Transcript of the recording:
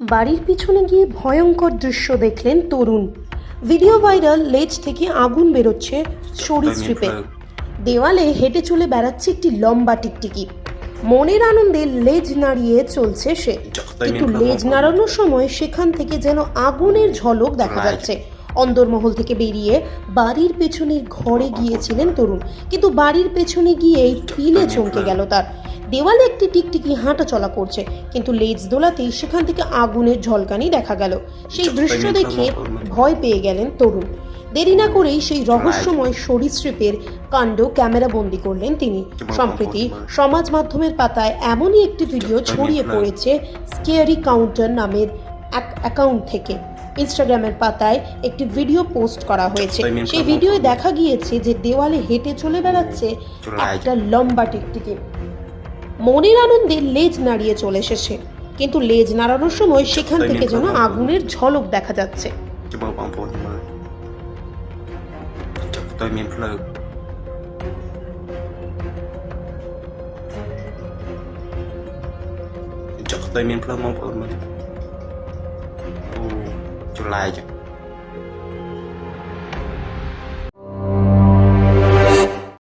বাড়ির পিছনে গিয়ে ভয়ঙ্কর দৃশ্য দেখলেন তরুণ। ভিডিও ভাইরাল লেজ থেকে আগুন বেরোচ্ছে সরীসৃপে দেওয়ালে হেঁটে চলে বেড়াচ্ছে একটি লম্বা টিকটিকি। মনের আনন্দে লেজ নাড়িয়ে চলছে সে। কিন্তু লেজ নাড়ানোর সময় সেখান থেকে যেন আগুনের ঝলক দেখা যাচ্ছে। অন্দরমহল থেকে বেরিয়ে বাড়ির পেছনের ঘরে গিয়েছিলেন তরুণ। কিন্তু বাড়ির পেছনে গিয়েই পিলে চমকে গেল তার। দেওয়ালে একটি টিকটিকি হাঁটা চলা করছে কিন্তু লেজ দোলাতেই সেখান থেকে আগুনের ঝলকানি দেখা গেল। সেই দৃশ্য দেখে ভয় পেয়ে গেলেন তরুণ। দেরি না করেই সেই রহস্যময় সরীসৃপের কাণ্ড ক্যামেরা বন্দি করলেন তিনি। সম্প্রতি সমাজ মাধ্যমের পাতায় এমনই একটি ভিডিও ছড়িয়ে পড়েছে স্কেয়ারি কাউন্টার নামের এক অ্যাকাউন্ট থেকে। ইনস্টাগ্রামের পাতায় একটি ভিডিও পোস্ট করা হয়েছে। সেই ভিডিওয়ে দেখা গিয়েছে যে দেওয়ালে হেঁটে চলে বেড়াচ্ছে একটা লম্বা টিকটিকি। মনের আনন্দে লেজ নাড়িয়ে চলে এসেছে। কিন্তু লেজ নাড়ানোর সময় সেখান থেকে যেন আগুনের ঝলক দেখা যাচ্ছে। Chắc tới miền phương mong ơn mình Ồ, chú lại chứ